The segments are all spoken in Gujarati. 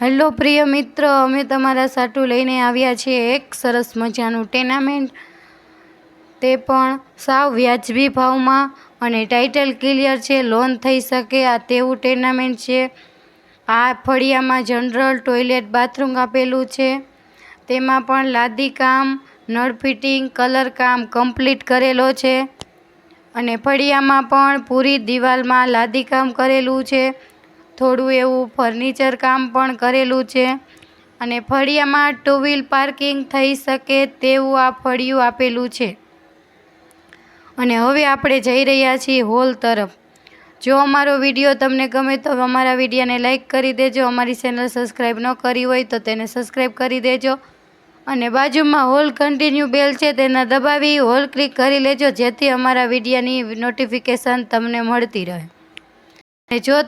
હેલો પ્રિય મિત્ર, અમે તમારા સાટું લઈને આવ્યા છીએ એક સરસ મજાનું ટેનામેન્ટ તે પણ સાવ વ્યાજબી ભાવમાં અને ટાઇટલ ક્લિયર છે લોન થઈ શકે, આ તેવું ટેનામેન્ટ છે. આ ફળિયામાં જનરલ ટોયલેટ બાથરૂમ આપેલું છે. તેમાં પણ લાદી કામ, નળ ફિટિંગ કલર કામ કમ્પ્લીટ કરેલો છે. અને ફળિયામાં પણ પૂરી દિવાલમાં લાદી કામ કરેલું છે. થોડું એવું ફર્નિચર કામ પણ કરેલું છે અને ફળિયામાં ટુ વ્હીલ પાર્કિંગ થઈ શકે તેવું આ ફળિયું આપેલું છે. અને હવે આપણે જઈ રહ્યા છીએ હોલ તરફ. જો અમારો વીડિયો તમને ગમે તો અમારા વિડીયોને લાઇક કરી દેજો, અમારી ચેનલ સબસ્ક્રાઈબ ન કરી હોય તો તેને સબસ્ક્રાઈબ કરી દેજો અને બાજુમાં હોલ કન્ટિન્યુ બેલ છે તેના દબાવી હોલ ક્લિક કરી લેજો, જેથી અમારા વિડીયોની નોટિફિકેશન તમને મળતી રહે. અને જો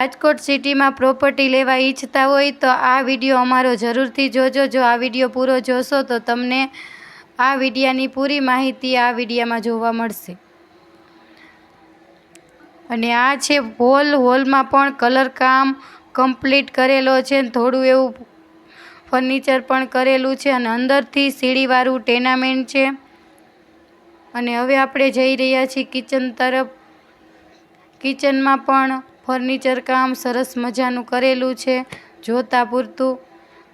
રાજકોટ સિટીમાં પ્રોપર્ટી લેવા ઈચ્છતા હોય તો આ વીડિયો અમારો જરૂરથી જોજો. જો આ વીડિયો પૂરો જોશો તો તમને આ વિડીયાની પૂરી માહિતી આ વિડીયામાં જોવા મળશે. અને આ છે હોલ હોલમાં પણ કલર કામ કમ્પ્લીટ કરેલો છે થોડું એવું ફર્નિચર પણ કરેલું છે અને અંદરથી સીડીવાળું ટેનામેન્ટ છે. અને હવે આપણે જઈ રહ્યા છીએ કિચન તરફ. કિચનમાં પણ ફર્નિચર કામ સરસ મજાનું કરેલું છે, જોતા પૂરતું.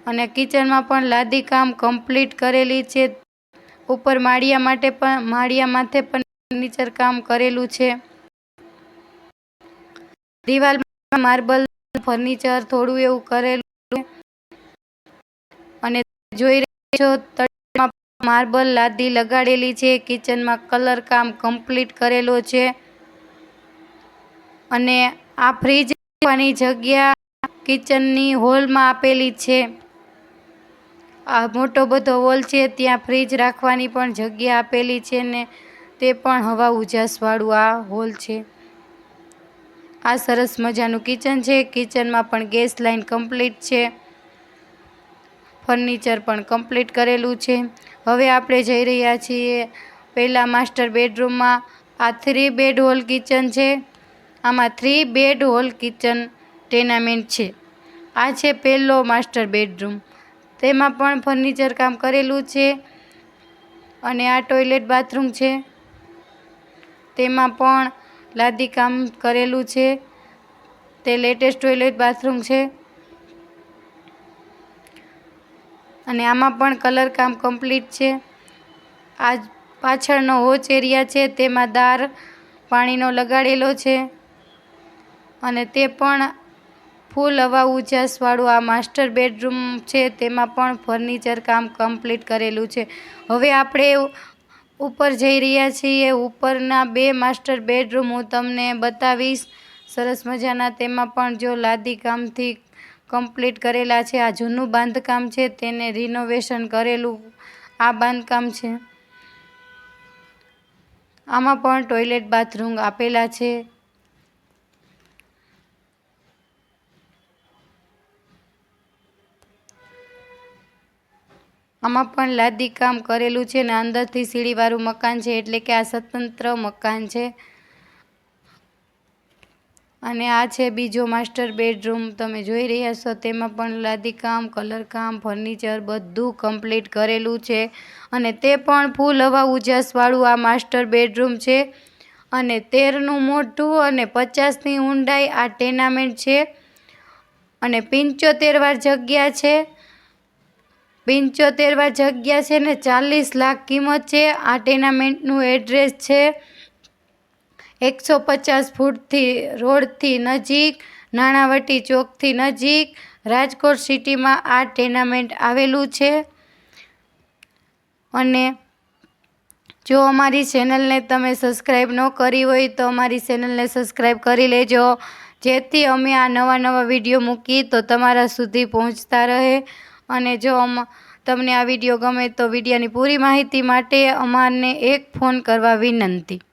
અને કિચનમાં પણ લાદી કામ કમ્પ્લીટ કરેલી છે. ઉપર માળિયા માટે પણ, માળિયા માથે પણ ફર્નિચર કામ કરેલું છે. દિવાલમાં માર્બલ ફર્નિચર થોડું એવું કરેલું અને જોઈ રહ્યા છો, તળિયામાં માર્બલ લાદી લગાડેલી છે. કિચનમાં કલર કામ કમ્પ્લીટ કરેલો છે. અને આ ફ્રીજ રાખવાની જગ્યા કિચનની હોલમાં આપેલી છે. આ મોટો બધો હોલ છે, ત્યાં ફ્રીજ રાખવાની પણ જગ્યા આપેલી છે ને તે પણ હવા ઉજાસવાળું આ હોલ છે. આ સરસ મજાનું કિચન છે, કિચનમાં પણ ગેસ લાઈન કમ્પ્લીટ છે. ફર્નિચર પણ કમ્પ્લીટ કરેલું છે. હવે આપણે જઈ રહ્યા છીએ પહેલાં માસ્ટર બેડરૂમમાં. આ થ્રી બેડ હોલ કિચન છે. આમાં three bed hall kitchen tenement છે. આ છે પહેલો માસ્ટર બેડરૂમ તેમાં પણ ફર્નિચર કામ કરેલું છે અને આ ટોયલેટ બાથરૂમ છે. તેમાં પણ લાદી કામ કરેલું છે. તે લેટેસ્ટ ટોયલેટ બાથરૂમ છે. અને આમાં પણ કલર કામ કમ્પ્લીટ છે. આ પાછળનો હોચ એરિયા છે. તેમાં દાર પાણીનો લગાડેલો છે. અને તે પણ ફૂલ હવા ઉજાસવાળું આ માસ્ટર બેડરૂમ છે, તેમાં પણ ફર્નિચર કામ કમ્પ્લીટ કરેલું છે. હવે આપણે ઉપર જઈ રહ્યા છીએ, ઉપરના બે માસ્ટર બેડરૂમ હું તમને બતાવીશ. સરસ મજાના તેમાં પણ જો લાદી કામથી કમ્પ્લીટ કરેલા છે, આ જૂનું બાંધકામ છે, તેને રિનોવેશન કરેલું આ બાંધકામ છે. આમાં પણ ટોયલેટ બાથરૂમ આપેલા છે. આમાં પણ લાદી કામ કરેલું છે ને અંદરથી સીડીવાળું મકાન છે એટલે કે આ સ્વતંત્ર મકાન છે. અને આ છે બીજો માસ્ટર બેડરૂમ. તમે જોઈ રહ્યા છો, તેમાં પણ લાદી કામ, કલર કામ, ફર્નિચર બધું કમ્પ્લીટ કરેલું છે. અને તે પણ ફૂલ હવા ઉજાસવાળું આ માસ્ટર બેડરૂમ છે. અને તેરનું મોઢું અને પચાસની ઊંડાઈ આ ટેનામેન્ટ છે. અને પંચોતેર વાર જગ્યા છે. પંચોતેર વાર જગ્યા છે ને ચાલીસ લાખ કિંમત છે. આ ટેનામેન્ટનું એડ્રેસ છે એકસો પચાસ ફૂટથી રોડથી નજીક, નાણાવટી ચોકથી નજીક. રાજકોટ સિટીમાં આ ટેનામેન્ટ આવેલું છે. અને જો અમારી ચેનલને તમે સબસ્ક્રાઈબ ન કરી હોય તો અમારી ચેનલને સબસ્ક્રાઈબ કરી લેજો. જેથી અમે આ નવા નવા વીડિયો મૂકી તો તમારા સુધી પહોંચતા રહે. અને જો તમને આ વીડિયો ગમે તો વિડીયાની પૂરી માહિતી માટે અમારને એક ફોન કરવા વિનંતી.